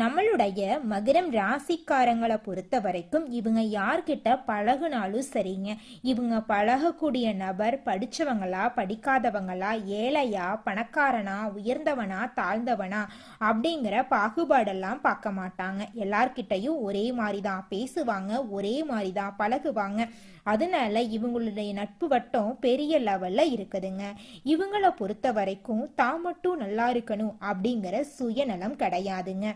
நம்மளுடைய மகரம் ராசிக்காரங்களை பொறுத்த வரைக்கும் இவங்க யார்கிட்ட பழகுனாலும் சரிங்க. இவங்க பழகக்கூடிய நபர் படித்தவங்களா படிக்காதவங்களா ஏழையா பணக்காரனா உயர்ந்தவனா தாழ்ந்தவனா அப்படிங்கிற பாகுபாடெல்லாம் பார்க்க மாட்டாங்க. எல்லார்கிட்டையும் ஒரே மாதிரி தான் பேசுவாங்க ஒரே மாதிரி தான் பழகுவாங்க. அதனால இவங்களுடைய நட்பு வட்டம் பெரிய லெவல்ல இருக்குதுங்க. இவங்களை பொறுத்த வரைக்கும் தான் மட்டும் நல்லா இருக்கணும் அப்படிங்கிற சுயநலம் கிடையாதுங்க.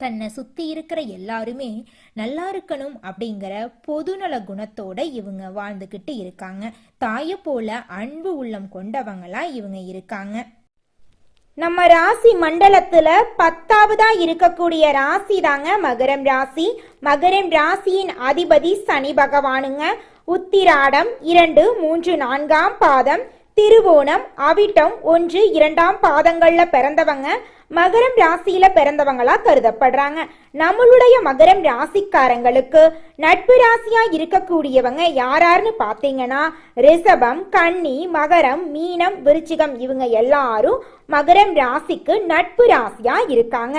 தன்னை சுத்தி இருக்கிற எல்லாருமே நல்லா இருக்கணும் அப்படிங்கிற பொதுநல குணத்தோட இவங்க வாழ்ந்துக்கிட்டு இருக்காங்க. தாயை போல அன்பு உள்ளம் கொண்டவங்களா இவங்க இருக்காங்க. நம்ம ராசி மண்டலத்துல பத்தாவதா இருக்கக்கூடிய ராசி தாங்க மகரம் ராசி. மகரம் ராசியின் அதிபதி சனி பகவானுங்க. உத்திராடம் இரண்டு மூன்று நான்காம் பாதம். திருவோணம் அவிட்டம் ஒன்று இரண்டாம் பாதங்கள்ல பிறந்தவங்க. மகரம் ராசியில பிறந்தவங்களா கருதப்படுறாங்க. நம்மளுடைய மகரம் ராசிக்காரங்களுக்கு நட்பு ராசியா இருக்கக்கூடியவங்க யாராருன்னு பாத்தீங்கன்னா ரிஷபம் கன்னி மகரம் மீனம் விருச்சிகம் இவங்க எல்லாரும் மகரம் ராசிக்கு நட்பு ராசியா இருக்காங்க.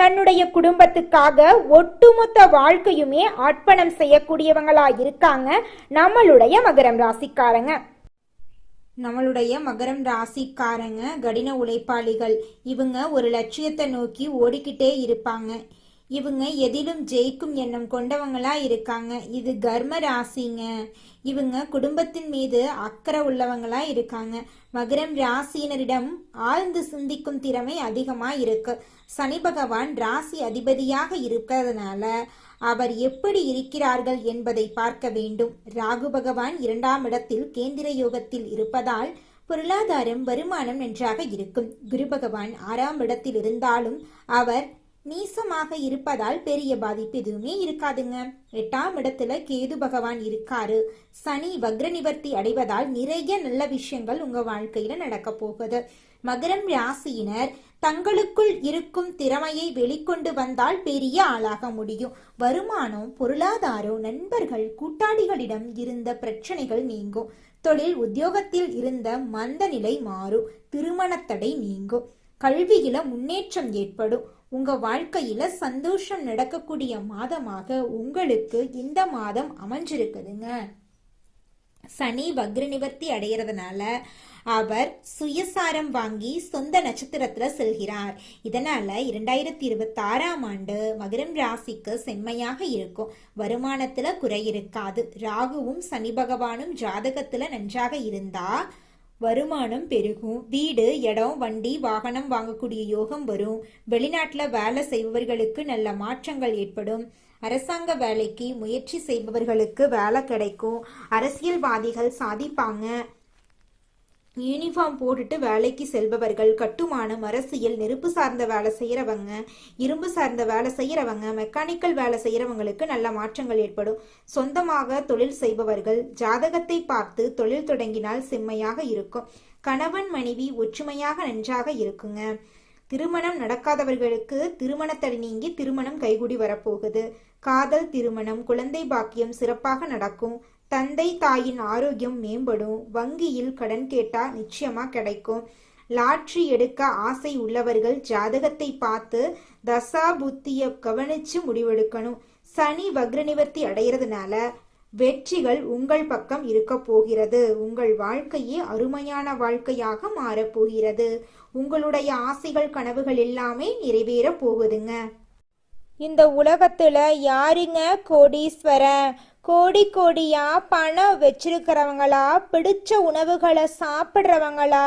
தன்னுடைய குடும்பத்துக்காக ஒட்டுமொத்த வாழ்க்கையுமே அர்ப்பணம் செய்யக்கூடியவங்களா இருக்காங்க நம்மளுடைய மகரம் ராசிக்காரங்க. நம்மளுடைய மகரம் ராசிக்காரங்க கடின உழைப்பாளிகள். இவங்க ஒரு லட்சியத்தை நோக்கி ஓடிக்கிட்டே இருப்பாங்க. இவங்க எதிலும் ஜெயிக்கும் எண்ணம் கொண்டவங்களா இருக்காங்க. இது கர்ம ராசிங்க. இவங்க குடும்பத்தின் மீது அக்கறை உள்ளவங்களா இருக்காங்க. மகரம் ராசியினரிடம் ஆழ்ந்து சிந்திக்கும் திறமை அதிகமா இருக்கு. சனி பகவான் ராசி அதிபதியாக இருக்கிறதுனால அவர் எப்படி இருக்கிறார்கள் என்பதை பார்க்க வேண்டும். ராகு பகவான் இரண்டாம் இடத்தில் கேந்திர யோகத்தில் இருப்பதால் பொருளாதாரம் வருமானம் நன்றாக இருக்கும். குரு பகவான் ஆறாம் இடத்தில் இருந்தாலும் அவர் நீசமாக இருப்பதால் பெரிய பாதிப்பு எதுவுமே இருக்காதுங்க. எட்டாம் இடத்துல கேது பகவான் இருக்காரு. சனி வக்ர நிவர்த்தி அடைவதால் நிறைய நல்ல விஷயங்கள் உங்க வாழ்க்கையில நடக்க போகுது. மகரம் ராசியினர் தங்களுக்குள் இருக்கும் திறமையை வெளிக்கொண்டு வந்தால் பெரிய ஆளாக முடியும். வருமானம் பொருளாதாரம் நண்பர்கள் கூட்டாளிகளிடம் இருந்த பிரச்சனைகள் நீங்கும். தொழில் உத்தியோகத்தில் இருந்த மந்த நிலை மாறும். திருமணத்தடை நீங்கும். கல்வியில முன்னேற்றம் ஏற்படும். உங்க வாழ்க்கையில சந்தோஷம் நடக்கக்கூடிய மாதமாக உங்களுக்கு இந்த மாதம் அமைஞ்சிருக்குதுங்க. சனி வக்ர நிவர்த்தி அடைகிறதுனால அவர் சுயசாரம் வாங்கி சொந்த நட்சத்திரத்துல செல்கிறார். இதனால இரண்டாயிரத்தி இருபத்தி ஆறாம் ஆண்டு மகரம் ராசிக்கு செம்மையாக இருக்கும். வருமானத்துல குறை இருக்காது. ராகுவும் சனி பகவானும் ஜாதகத்துல நன்றாக இருந்தா வருமானம் பெருகும். வீடு இடம் வண்டி வாகனம் வாங்கக்கூடிய யோகம் வரும். வெளிநாட்டில் வேலை செய்பவர்களுக்கு நல்ல மாற்றங்கள் ஏற்படும். அரசாங்க வேலைக்கு முயற்சி செய்பவர்களுக்கு வேலை கிடைக்கும். அரசியல்வாதிகள் சாதிப்பாங்க. யூனிஃபார்ம் போட்டுட்டு வேலைக்கு செல்பவர்கள் கட்டுமானம் அரசியல் நெருப்பு சார்ந்த வேலை செய்கிறவங்க இரும்பு சார்ந்த வேலை செய்கிறவங்க மெக்கானிக்கல் வேலை செய்கிறவங்களுக்கு நல்ல மாற்றங்கள் ஏற்படும். சொந்தமாக தொழில் செய்பவர்கள் ஜாதகத்தை பார்த்து தொழில் தொடங்கினால் செம்மையாக இருக்கும். கணவன் மனைவி ஒற்றுமையாக நன்றாக இருக்குங்க. திருமணம் நடக்காதவர்களுக்கு திருமணத்தடை நீங்கி திருமணம் கைகூடி வரப்போகுது. காதல் திருமணம் குழந்தை பாக்கியம் சிறப்பாக நடக்கும். தந்தை தாயின் ஆரோக்கியம் மேம்படும். வங்கியில் கடன் கேட்டா நிச்சயமா கிடைக்கும். லாட்ரி எடுக்க ஆசை உள்ளவர்கள் ஜாதகத்தை பார்த்து தசா புத்திய கவனிச்சு முடிவெடுக்கணும். சனி வக்ர நிவர்த்தி அடைகிறதுனால வெற்றிகள் உங்கள் பக்கம் இருக்க போகிறது. உங்கள் வாழ்க்கையே அருமையான வாழ்க்கையாக மாறப்போகிறது உங்களுடைய ஆசைகள் கனவுகள் எல்லாமே நிறைவேற போகுதுங்க. இந்த உலகத்துல யாருங்க கோடீஸ்வரன்? கோடி கோடியா பணம் வச்சிருக்கிறவங்களா பிடிச்ச உணவுகளை சாப்பிட்றவங்களா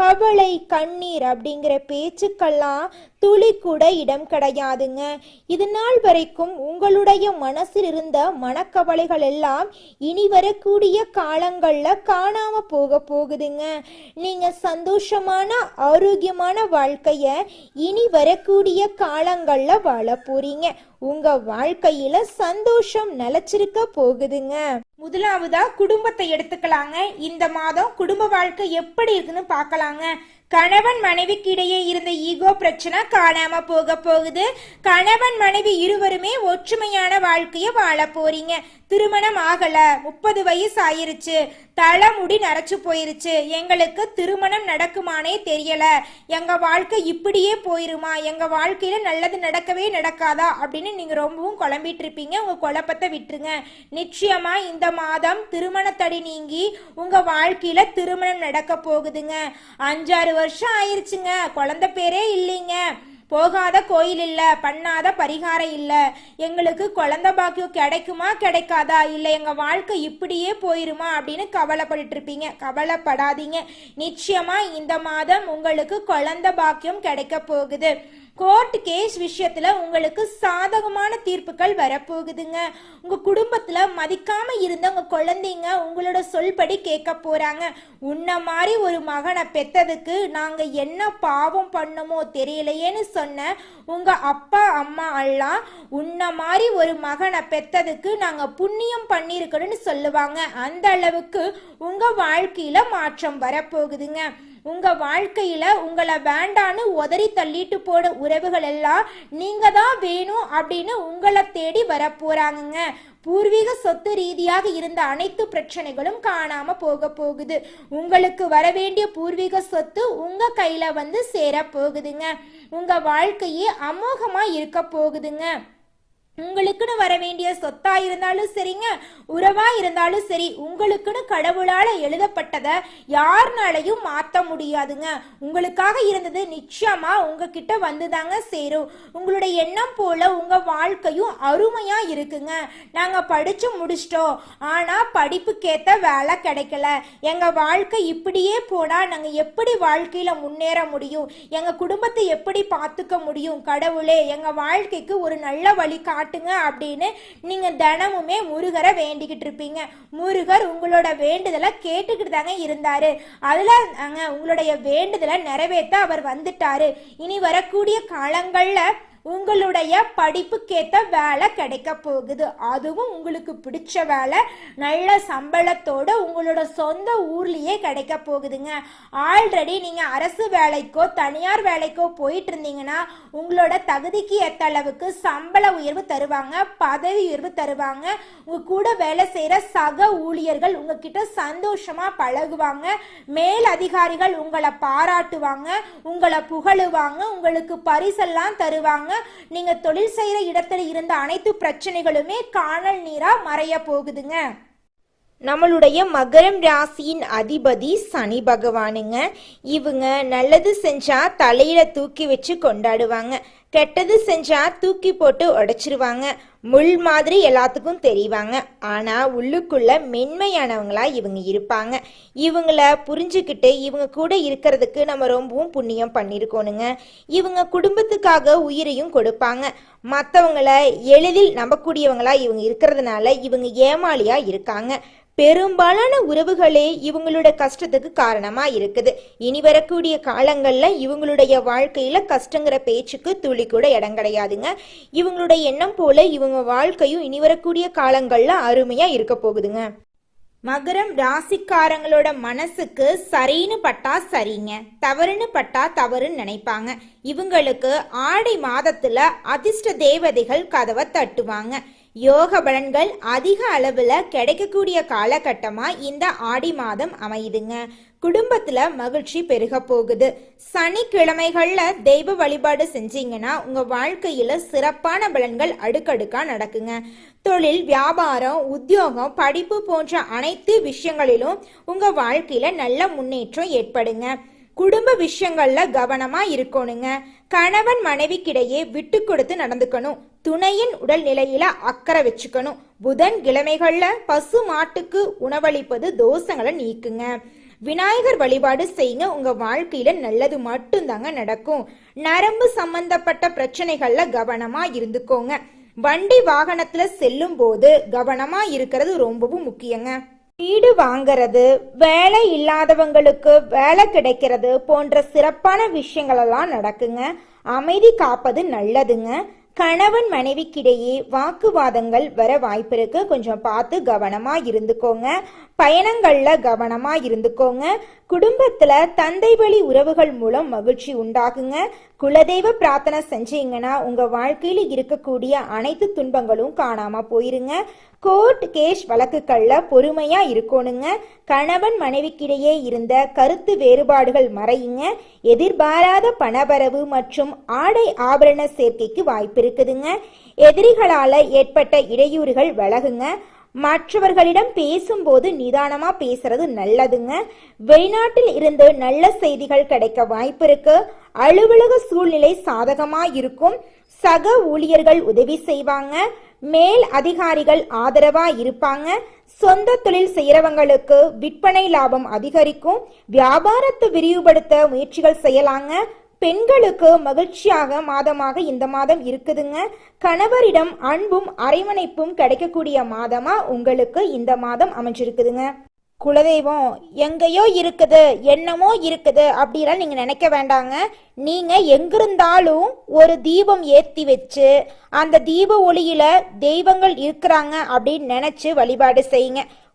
கவலை கண்ணீர் அப்படிங்கிற பேச்சுக்கெல்லாம் துளி கூட இடம் கிடையாதுங்க. இது நாள் வரைக்கும் உங்களுடைய மனசில் இருந்த மனக்கவலைகள் எல்லாம் இனி வரக்கூடிய காலங்களில் காணாம போக போகுதுங்க. நீங்க சந்தோஷமான ஆரோக்கியமான வாழ்க்கைய இனி வரக்கூடிய காலங்களில் வாழ போறீங்க. உங்க வாழ்க்கையில சந்தோஷம் நிலச்சிருக்க போகுதுங்க. முதலாவதா குடும்பத்தை எடுத்துக்கலாங்க. இந்த மாதம் குடும்ப வாழ்க்கை எப்படி இருக்குன்னு பார்க்கலாம் பார்க்கலாங்க கணவன் மனைவிக்கு இடையே இருந்த ஈகோ பிரச்சனை காணாம போக போகுது. கணவன் மனைவி இருவருமே ஒற்றுமையான வாழ்க்கைய வாழ போறீங்க. திருமணம் ஆகல முப்பது வயசு ஆயிருச்சு தலைமுடி நரைச்சு போயிருச்சு. எங்களுக்கு திருமணம் நடக்குமானே தெரியல. எங்க வாழ்க்கை இப்படியே போயிருமா? எங்க வாழ்க்கையில நல்லது நடக்கவே நடக்காதா? அப்படின்னு நீங்க ரொம்பவும் குழம்பிட்டு இருப்பீங்க உங்க குழப்பத்தை விட்டுருங்க. நிச்சயமா இந்த மாதம் திருமணத்தடி நீங்கி உங்க வாழ்க்கையில திருமணம் நடக்க போகுதுங்க. அஞ்சாறு வருஷம் ஆயிருச்சுங்க. குழந்தை பேரே இல்லைங்க. போகாத கோயில் இல்ல பண்ணாத பரிகாரம் இல்ல. எங்களுக்கு குழந்தை பாக்கியம் கிடைக்குமா கிடைக்காதா? இல்ல எங்க வாழ்க்கை இப்படியே போயிருமா? அப்படின்னு கவலைப்பட்டு இருப்பீங்க. கவலைப்படாதீங்க. நிச்சயமா இந்த மாதம் உங்களுக்கு குழந்தை பாக்கியம் கிடைக்க போகுது. கோர்ட் கேஸ் விஷயத்துல உங்களுக்கு சாதகமான தீர்ப்புகள் வரப்போகுதுங்க. உங்க குடும்பத்துல மதிக்காம இருந்த உங்க குழந்தைங்க உங்களோட சொல்படி கேட்க போறாங்க. உன்ன மாதிரி ஒரு மகனை பெத்ததுக்கு நாங்க என்ன பாவம் பண்ணமோ தெரியலையேன்னு சொன்ன உங்க அப்பா அம்மா எல்லாம் உன்ன மாதிரி ஒரு மகனை பெத்ததுக்கு நாங்க புண்ணியம் பண்ணியிருக்கணும்னு சொல்லுவாங்க. அந்த அளவுக்கு உங்க வாழ்க்கையில மாற்றம் வரப்போகுதுங்க. உங்கள் வாழ்க்கையில் உங்களை வேண்டான்னு உதறி தள்ளிட்டு போன உறவுகள் எல்லாம் நீங்கள் தான் வேணும் அப்படின்னு உங்களை தேடி வரப்போகிறாங்கங்க பூர்வீக சொத்து ரீதியாக இருந்த அனைத்து பிரச்சனைகளும் காணாம போக போகுது. உங்களுக்கு வர வேண்டிய பூர்வீக சொத்து உங்க கையில வந்து சேர போகுதுங்க. உங்க வாழ்க்கையே அமோகமா இருக்க போகுதுங்க. உங்களுக்குன்னு வர வேண்டிய சொத்தா இருந்தாலும் சரிங்க உறவா இருந்தாலும் சரி உங்களுக்குன்னு கடவுளால எழுதப்பட்டதை யாருனாலையும் மாத்த முடியாதுங்க. உங்களுக்காக இருந்தது நிச்சயமா உங்ககிட்ட வந்துதாங்க சேரும். உங்களுடைய எண்ணம் போல உங்க வாழ்க்கையும் அருமையா இருக்குங்க. நாங்க படிச்சு முடிச்சிட்டோம். ஆனா படிப்புக்கேத்த வேலை கிடைக்கல. எங்க வாழ்க்கை இப்படியே போனா நாங்க எப்படி வாழ்க்கையில முன்னேற முடியும்? எங்க குடும்பத்தை எப்படி பார்த்துக்க முடியும்? கடவுளே எங்க வாழ்க்கைக்கு ஒரு நல்ல வழி காட்டுங்க அப்படின்னு நீங்க தினமுமே முருகரை வேண்டிக்கிட்டு இருப்பீங்க. முருகர் உங்களோட வேண்டுதலை கேட்டுக்கிட்டு தாங்க இருந்தாரு. அதுல உங்களுடைய வேண்டுதலை நிறைவேற்ற அவர் வந்துட்டாரு. இனி வரக்கூடிய காலங்கள்ல உங்களுடைய படிப்புக்கேத்த வேலை கிடைக்க போகுது. அதுவும் உங்களுக்கு பிடிச்ச வேலை. நல்ல சம்பளத்தோட உங்களோட சொந்த ஊர்லயே கிடைக்க போகுதுங்க. ஆல்ரெடி நீங்க அரசு வேலைக்கோ தனியார் வேலைக்கோ போயிட்டு இருந்தீங்கன்னா உங்களோட தகுதிக்கு ஏத்த அளவுக்கு சம்பள உயர்வு தருவாங்க பதவி உயர்வு தருவாங்க. உங்க கூட வேலை செய்யற சக ஊழியர்கள் உங்ககிட்ட சந்தோஷமா பழகுவாங்க. மேல் அதிகாரிகள் உங்களை பாராட்டுவாங்க உங்களை புகழுவாங்க உங்களுக்கு பரிசெல்லாம் தருவாங்க. நீங்க தொழில் செய்யற இடத்துல இருந்த அனைத்து பிரச்சனைகளுமே காணல் நீரா மறைய போகுதுங்க. நம்மளுடைய மகரம் ராசியின் அதிபதி சனி பகவானுங்க. இவங்க நல்லது செஞ்சா தலையில தூக்கி வச்சு கொண்டாடுவாங்க. கெட்டது செஞ்சா தூக்கி போட்டு உடைச்சிருவாங்க. முள் மாதிரி எல்லாத்துக்கும் தெரிவாங்க. ஆனா உள்ளுக்குள்ள மென்மையானவங்களா இவங்க இருப்பாங்க. இவங்கள புரிஞ்சுக்கிட்டு இவங்க கூட இருக்கிறதுக்கு நம்ம ரொம்பவும் புண்ணியம் பண்ணியிருக்கோனுங்க இவங்க குடும்பத்துக்காக உயிரையும் கொடுப்பாங்க. மற்றவங்கள எளிதில் நம்பக்கூடியவங்களா இவங்க இருக்கிறதுனால இவங்க ஏமாளியா இருக்காங்க. பெரும்பாலான உறவுகளே இவங்களோட கஷ்டத்துக்கு காரணமா இருக்குது. இனி வரக்கூடிய காலங்கள்ல இவங்களுடைய வாழ்க்கையில கஷ்டங்கிற பேச்சுக்கு துளி கூட இடம் கிடையாதுங்க. இவங்களுடைய எண்ணம் போல இவங்க வாழ்க்கையும் இனி வரக்கூடிய காலங்கள்ல அருமையா இருக்க போகுதுங்க. மகரம் ராசிக்காரங்களோட மனசுக்கு சரின்னு பட்டா சரிங்க. தவறுன்னு பட்டா தவறுன்னு நினைப்பாங்க. இவங்களுக்கு ஆடை மாதத்துல அதிர்ஷ்ட தேவதைகள் கதவை தட்டுவாங்க. யோக பலன்கள் அதிக அளவில் கிடைக்கக்கூடிய காலகட்டமாக இந்த ஆடி மாதம் அமையுதுங்க. குடும்பத்தில் மகிழ்ச்சி பெருக போகுது. சனிக்கிழமைகளில் தெய்வ வழிபாடு செஞ்சீங்கன்னா உங்கள் வாழ்க்கையில் சிறப்பான பலன்கள் அடுக்கடுக்காக நடக்குங்க. தொழில் வியாபாரம் உத்தியோகம் படிப்பு போன்ற அனைத்து விஷயங்களிலும் உங்கள் வாழ்க்கையில் நல்ல முன்னேற்றம் ஏற்படுங்க. குடும்ப விஷயங்கள்ல கவனமா இருக்கணுங்க. கணவன் மனைவிக்கிடையே விட்டு கொடுத்து நடந்துக்கணும். துணையின் உடல்நிலையில அக்கறை வச்சுக்கணும். புதன் கிழமைகள்ல பசு மாட்டுக்கு உணவளிப்பது தோஷங்களை நீக்குங்க. விநாயகர் வழிபாடு செய்யுங்க உங்க வாழ்க்கையில நல்லது மட்டும்தாங்க நடக்கும். நரம்பு சம்பந்தப்பட்ட பிரச்சனைகள்ல கவனமா இருந்துக்கோங்க. வண்டி வாகனத்துல செல்லும் போது கவனமா இருக்கிறது ரொம்பவும் முக்கியங்க. வீடு வாங்குறது வேலை இல்லாதவங்களுக்கு வேலை கிடைக்கிறது போன்ற சிறப்பான விஷயங்கள் எல்லாம் நடக்குங்க. அமைதி காப்பது நல்லதுங்க. கணவன் மனைவிக்கிடையே வாக்குவாதங்கள் வர வாய்ப்பு இருக்கு கொஞ்சம் பார்த்து கவனமா இருந்துக்கோங்க. பயணங்களில் கவனமாக இருந்துக்கோங்க. குடும்பத்தில் தந்தை வழி உறவுகள் மூலம் மகிழ்ச்சி உண்டாகுங்க. குலதெய்வ பிரார்த்தனை செஞ்சீங்கன்னா உங்கள் வாழ்க்கையில் இருக்கக்கூடிய அனைத்து துன்பங்களும் காணாமல் போயிருங்க. கோர்ட் கேஷ் வழக்குகளில் பொறுமையாக இருக்கணுங்க. கணவன் மனைவிக்கிடையே இருந்த கருத்து வேறுபாடுகள் மறையுங்க. எதிர்பாராத பணவரவு மற்றும் ஆடை ஆபரண சேர்க்கைக்கு வாய்ப்பு இருக்குதுங்க. எதிரிகளால் ஏற்பட்ட இடையூறுகள் விலகுங்க மற்றவர்களிடம் பேசும்போது நிதானமா பேசுறது நல்லதுங்க. வெளிநாட்டில் இருந்து நல்ல செய்திகள் கிடைக்க வாய்ப்பு இருக்கு. அலுவலக சூழ்நிலை சாதகமா இருக்கும். சக ஊழியர்கள் உதவி செய்வாங்க. மேல் அதிகாரிகள் ஆதரவா இருப்பாங்க. சொந்த தொழில் செய்யறவங்களுக்கு விற்பனை லாபம் அதிகரிக்கும். வியாபாரத்தை விரிவுபடுத்த முயற்சிகள் செய்யலாங்க. பெண்களுக்கு மகிழ்ச்சியாக மாதமாக இந்த மாதம் இருக்குதுங்க. கணவரிடம் அன்பும் அரைவணைப்பும் கிடைக்கக்கூடிய மாதமா உங்களுக்கு இந்த மாதம் அமைஞ்சிருக்குதுங்க. குலதெய்வம் எங்கேயோ இருக்குது என்னமோ இருக்குது அப்படிலாம் நீங்க நினைக்க வேண்டாங்க. நீங்க எங்கிருந்தாலும் ஒரு தீபம் ஏத்தி வச்சு அந்த தீப ஒளியில தெய்வங்கள் இருக்கிறாங்க அப்படின்னு நினைச்சு வழிபாடு செய்யுங்க.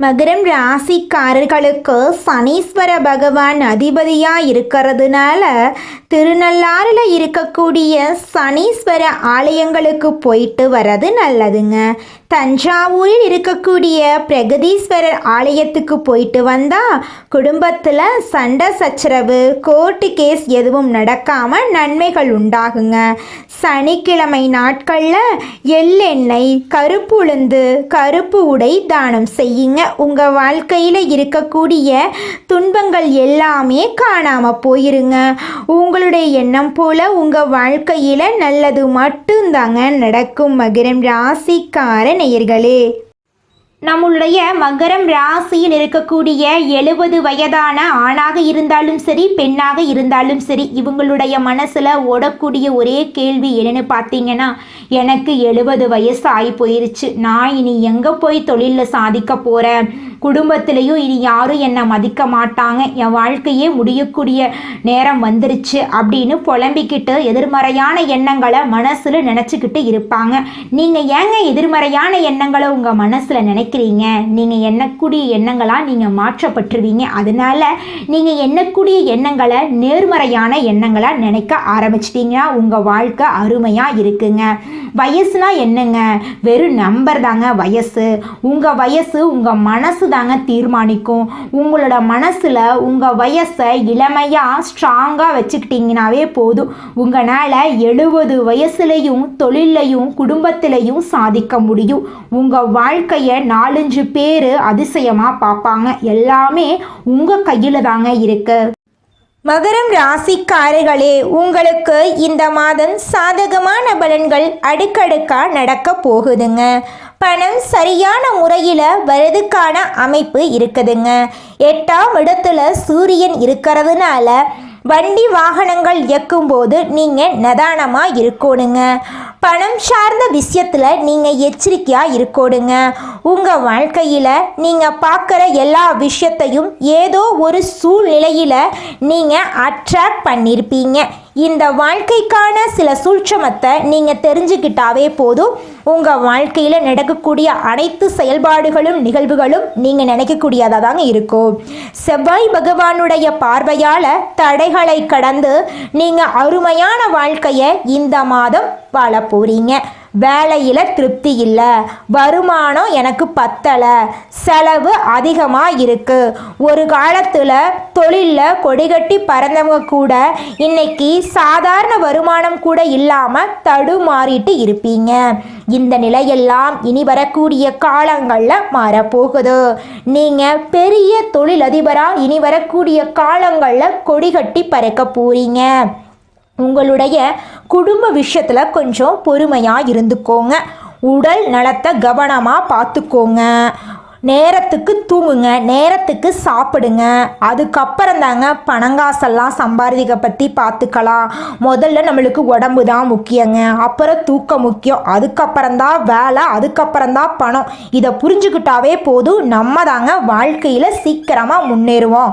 மகரம் ராசிக்காரர்களுக்கு சனீஸ்வர பகவான் அதிபதியாக இருக்கிறதுனால திருநள்ளாறில் இருக்கக்கூடிய சனீஸ்வர ஆலயங்களுக்கு போயிட்டு வர்றது நல்லதுங்க. தஞ்சாவூரில் இருக்கக்கூடிய பிரகதீஸ்வரர் ஆலயத்துக்கு போயிட்டு வந்தா குடும்பத்தில் சண்டை சச்சரவு கோர்ட்டு கேஸ் எதுவும் நடக்காம நன்மைகள் உண்டாகுங்க. சனிக்கிழமை நாட்களில் எள்ளெண்ணெய் கருப்பு உளுந்து கருப்பு உடை தானம் செய்யுங்க. உங்கள் வாழ்க்கையில் இருக்கக்கூடிய துன்பங்கள் எல்லாமே காணாமல் போயிருங்க. உங்களுடைய எண்ணம் போல் உங்கள் வாழ்க்கையில் நல்லது மட்டும்தாங்க நடக்கும். மகிரம் ராசிக்காரன் நேயர்களே நம்மளுடைய மகரம் ராசியில் இருக்கக்கூடிய எழுபது வயதான ஆணாக இருந்தாலும் சரி பெண்ணாக இருந்தாலும் சரி இவங்களுடைய மனசில் ஓடக்கூடிய ஒரே கேள்வி என்னன்னு பார்த்தீங்கன்னா எனக்கு எழுபது வயசு ஆகி போயிருச்சு நான் இனி எங்கே போய் தொழிலில் சாதிக்க போகிறேன் குடும்பத்திலையும் இனி யாரும் என்னை மதிக்க மாட்டாங்க. என் வாழ்க்கையே முடியக்கூடிய நேரம் வந்துருச்சு அப்படின்னு புலம்பிக்கிட்டு எதிர்மறையான எண்ணங்களை மனசில் நினச்சிக்கிட்டு இருப்பாங்க. நீங்கள் ஏங்க எதிர்மறையான எண்ணங்களை உங்கள் மனசில் நினைக்கிறீங்க? நீங்கள் எண்ணக்கூடிய எண்ணங்களாக நீங்கள் மாற்றப்பட்டுருவீங்க. அதனால் நீங்கள் எண்ணக்கூடிய எண்ணங்களை நேர்மறையான எண்ணங்களாக நினைக்க ஆரம்பிச்சிட்டிங்கன்னா உங்கள் வாழ்க்கை அருமையாக இருக்குங்க. வயசுனா என்னங்க? வெறும் நம்பர் தாங்க வயசு. உங்கள் வயசு உங்கள் மனசு தாங்க தீர்மானிக்கும். உங்களோட மனசில் உங்கள் வயசை இளமையாக ஸ்ட்ராங்காக வச்சுக்கிட்டிங்கனாவே போதும். உங்களால் எழுபது வயசுலையும் தொழிலையும் குடும்பத்திலையும் சாதிக்க முடியும். உங்கள் வாழ்க்கையை நாலஞ்சு பேர் அதிசயமாக பார்ப்பாங்க எல்லாமே உங்கள் கையில் தாங்க இருக்கு. மகரம் ராசிக்காரர்களே உங்களுக்கு இந்த மாதம் சாதகமான பலன்கள் அடுக்கடுக்கா நடக்க போகுதுங்க. பணம் சரியான முறையில் வரதுக்கான அமைப்பு இருக்குதுங்க. எட்டாம் இடத்துல சூரியன் இருக்கிறதுனால வண்டி வாகனங்கள் இயக்கும்போது நீங்கள் நிதானமாக இருக்கணுங்க. பணம் சார்ந்த விஷயத்தில் நீங்கள் எச்சரிக்கையாக இருக்கணுங்க. உங்கள் வாழ்க்கையில் நீங்கள் பார்க்குற எல்லா விஷயத்தையும் ஏதோ ஒரு சூழ்நிலையில் நீங்கள் அட்ராக்ட் பண்ணியிருப்பீங்க இந்த வாழ்க்கைக்கான சில சூட்சமத்தை நீங்கள் தெரிஞ்சுக்கிட்டாவே போதும். உங்கள் வாழ்க்கையில் நடக்கக்கூடிய அனைத்து செயல்பாடுகளும் நிகழ்வுகளும் நீங்கள் நினைக்கக்கூடியதாக தாங்க இருக்கும். செவ்வாய் பகவானுடைய பார்வையால் தடைகளை கடந்து நீங்கள் அருமையான வாழ்க்கையை இந்த மாதம் வாழ போகிறீங்க வேலையில் திருப்தி இல்லை. வருமானம் எனக்கு பத்தலை. செலவு அதிகமாக இருக்குது ஒரு காலத்தில் தொழிலில் கொடிகட்டி பறந்தவங்க கூட இன்னைக்கு சாதாரண வருமானம் கூட இல்லாமல் தடுமாறிட்டு இருப்பீங்க. இந்த நிலையெல்லாம் இனி வரக்கூடிய காலங்களில் மாறப்போகுது. நீங்கள் பெரிய தொழிலதிபராக இனி வரக்கூடிய காலங்களில் கொடிகட்டி பறக்க போகிறீங்க உங்களுடைய குடும்ப விஷயத்தில் கொஞ்சம் பொறுமையாக இருந்துக்கோங்க. உடல் நலத்தை கவனமாக பார்த்துக்கோங்க. நேரத்துக்கு தூங்குங்க நேரத்துக்கு சாப்பிடுங்க. அதுக்கப்புறம் தாங்க பணங்காசெல்லாம் சம்பாதிக்க பற்றி பார்த்துக்கலாம். முதல்ல நம்மளுக்கு உடம்பு தான் முக்கியங்க. அப்புறம் தூக்கம் முக்கியம். அதுக்கப்புறம் தான் வேலை அதுக்கப்புறம் தான் பணம். இதை புரிஞ்சுக்கிட்டாவே போதும். நம்ம தாங்க வாழ்க்கையில் சீக்கிரமாக முன்னேறுவோம்.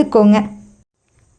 கத்துக்கோங்க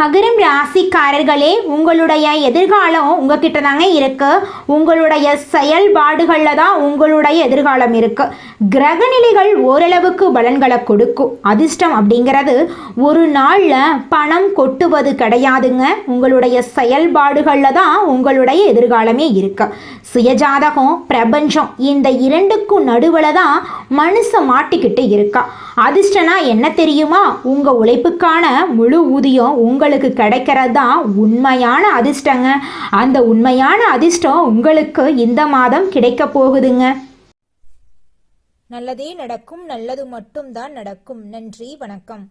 மகரம் ராசிக்காரர்களே உங்களுடைய எதிர்காலம் உங்ககிட்ட தாங்க இருக்கு. உங்களுடைய செயல்பாடுகளில் தான் உங்களுடைய எதிர்காலம் இருக்கு. கிரகநிலைகள் ஓரளவுக்கு பலன்களை கொடுக்கும். அதிர்ஷ்டம் அப்படிங்கிறது ஒரு நாளில் பணம் கொட்டுவது கிடையாதுங்க. உங்களுடைய செயல்பாடுகளில் தான் உங்களுடைய எதிர்காலமே இருக்கு. சுயஜாதகம் பிரபஞ்சம் இந்த இரண்டுக்கும் நடுவில் தான் மனுஷன் மாட்டிக்கிட்டு இருக்கா. அதிர்ஷ்டனா என்ன தெரியுமா? உங்கள் உழைப்புக்கான முழு ஊதியம் உங்கள் உங்களுக்கு கிடைக்கிறது தான் உண்மையான அதிர்ஷ்டங்க. அந்த உண்மையான அதிர்ஷ்டம் உங்களுக்கு இந்த மாதம் கிடைக்க போகுதுங்க. நல்லதே நடக்கும் நல்லது மட்டும்தான் நடக்கும். நன்றி வணக்கம்.